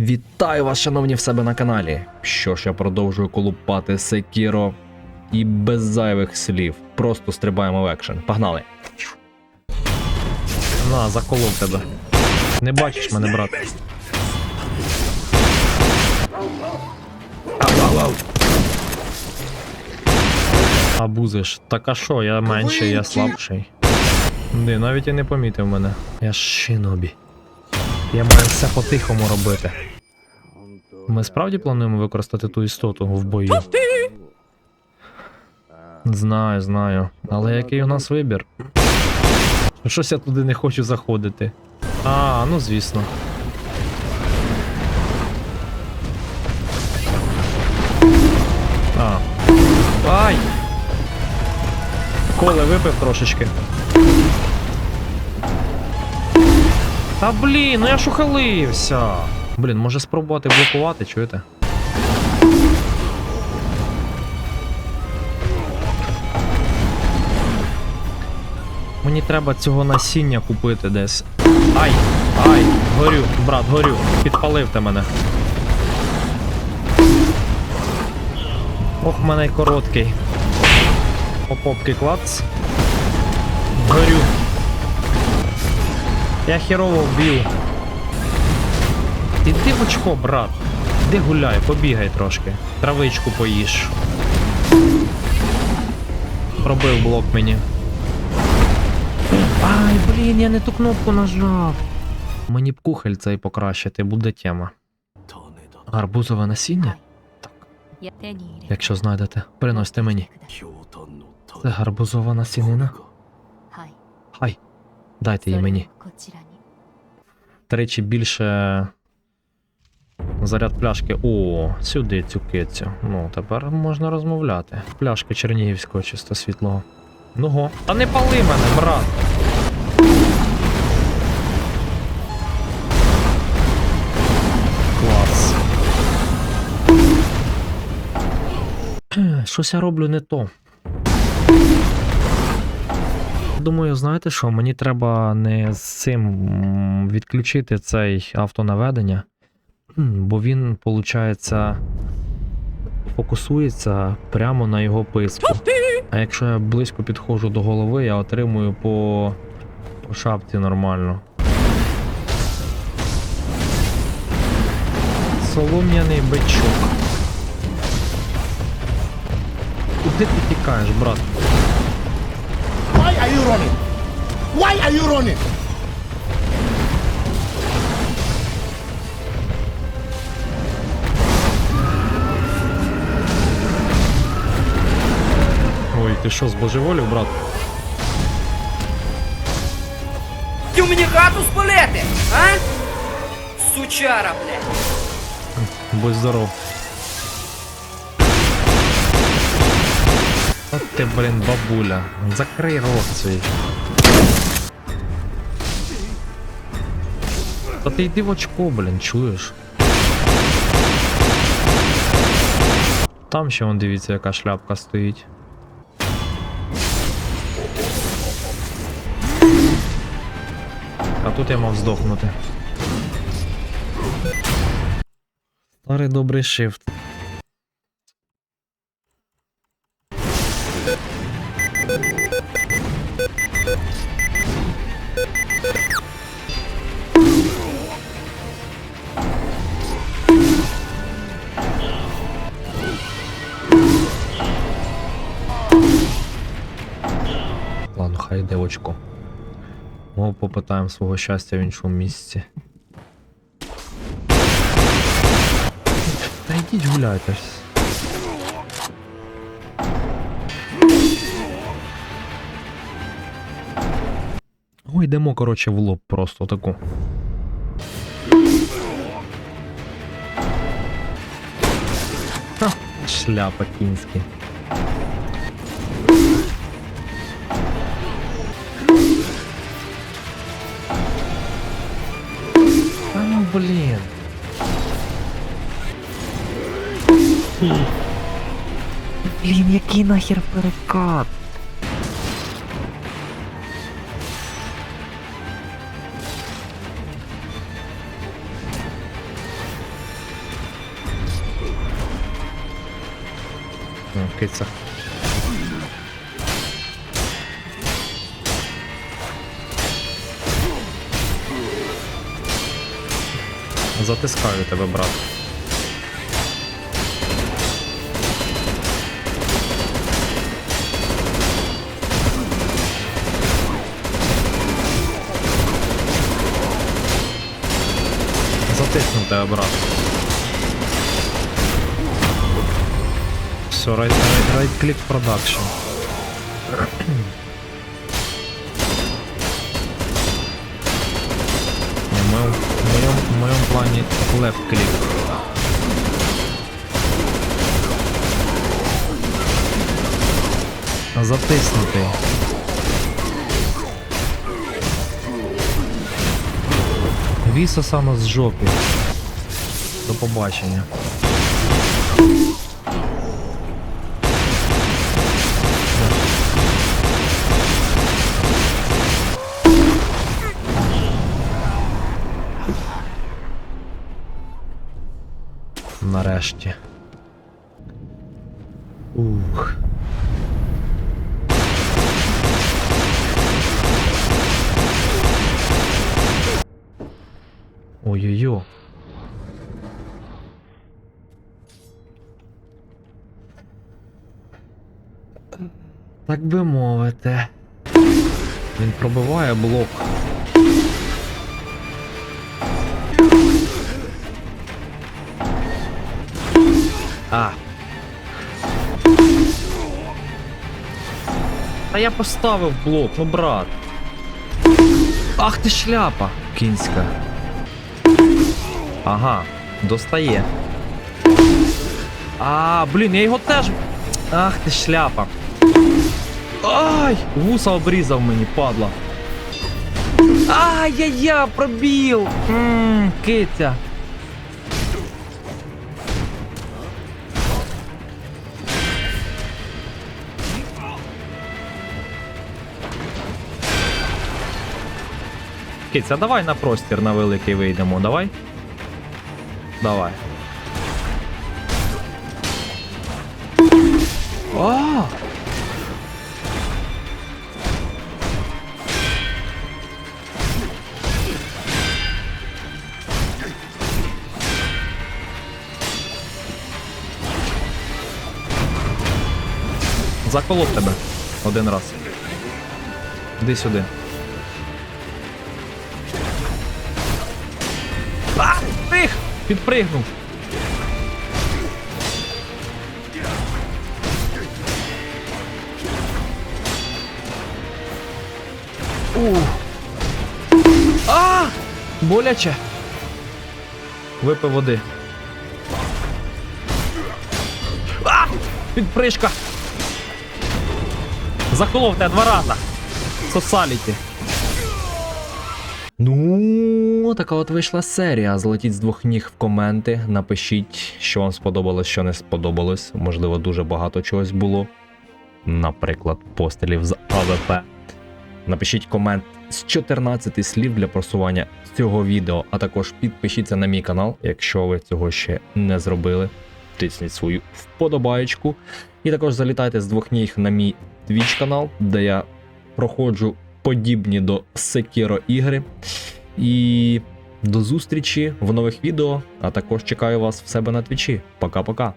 Вітаю вас, шановні, в себе на каналі. Що ж я продовжую колупати Секіро і без зайвих слів. Просто стрибаємо в екшен. Погнали. На, заколов тебе. Не бачиш мене, брат. Абузиш. Так а що, я менший, я слабший. Ди, навіть і не помітив мене. Я ж шинобі. Я маю все по-тихому робити. Ми справді плануємо використати ту істоту в бою? Знаю, знаю. Але який у нас вибір? Щось я туди не хочу заходити. А, ну звісно. А. Ай! Коле випив трошечки. Та блін, ну я ж ухилився. Блін, може спробувати блокувати, чуєте? Мені треба цього насіння купити десь. Ай! Ай! Горю, брат, горю. Підпалив ти мене. Ох, мене короткий. По попки клац. Горю. Я херово вбив. Іди в очко, брат. Іди гуляй, побігай трошки. Травичку поїж. Пробив блок мені. Ай, блін, я не ту кнопку нажав. Мені б кухоль цей покращити, буде тема. Гарбузове насіння? Так. Якщо знайдете, приносьте мені. Це гарбузова насінина. Дайте її мені. До речі, більше. Заряд пляшки. О, сюди цю кицю. Ну, тепер можна розмовляти. Пляшка чернігівського чисто світлого. Ну го. Та не пали мене, брат! Клас. Щось я роблю не то. Думаю, знаєте що, мені треба не з цим відключити цей автонаведення, бо він, виходить, фокусується прямо на його писку. А якщо я близько підходжу до голови, я отримую по, по шапці нормально. Солом'яний бичок. Куди ти тікаєш, брат? Why are you running? Why are you running? Ой, ти що, збожеволів, брат? Ти мені хату спалити, а? Сучара, блядь. Будь здоров. Ти, блін, бабуля. Закрий рот свій. Та ти йди в очко, блін, чуєш? Там ще он дивіться, яка шляпка стоїть. А тут я мав здохнути. Старий добрий shift. Очко. Мов попитаємо свого щастя в іншому місці. Та йдіть гуляйте. Ой, йдемо, коротше, в лоб просто таку. Ха, шляпа кінський. блін. Блін, який нахер перекат. Ну, киця. Затискаю тебе, брат. Затиснув тебе, брат. Все, right, right, right click плані лепклік. Затиснути. Віса саме з жопі. До побачення. Нарешті. Ух. Ой-ой-ой. Так би мовити. Він пробиває блок. А. Та я поставив блок, ну брат. Ах ти шляпа кінська. Ага, достає. А, блін, я його теж. Ах ти шляпа. Ай! Вуса обрізав мені, падла. Ай-яй-я, пробіл! Ммм, Киця, давай на простір на великий вийдемо, давай. Давай. А! Заколов тебе один раз. Іди сюди. Підпригнув. А! Боляче. Випив води. А! Підпришка. Заколов тебе два рази. Сосаліті. Ну, така от вийшла серія. Злетіть з двох ніг в коменти. Напишіть, що вам сподобалось, що не сподобалось. Можливо, дуже багато чогось було. Наприклад, постелів з АВП. Напишіть комент з 14 слів для просування цього відео, а також підпишіться на мій канал, якщо ви цього ще не зробили. Тисніть свою вподобаєчку. І також залітайте з двох ніг на мій Twitch канал, де я проходжу подібні до Sekiro ігри. І до зустрічі в нових відео, а також чекаю вас в себе на твічі. Пока-пока.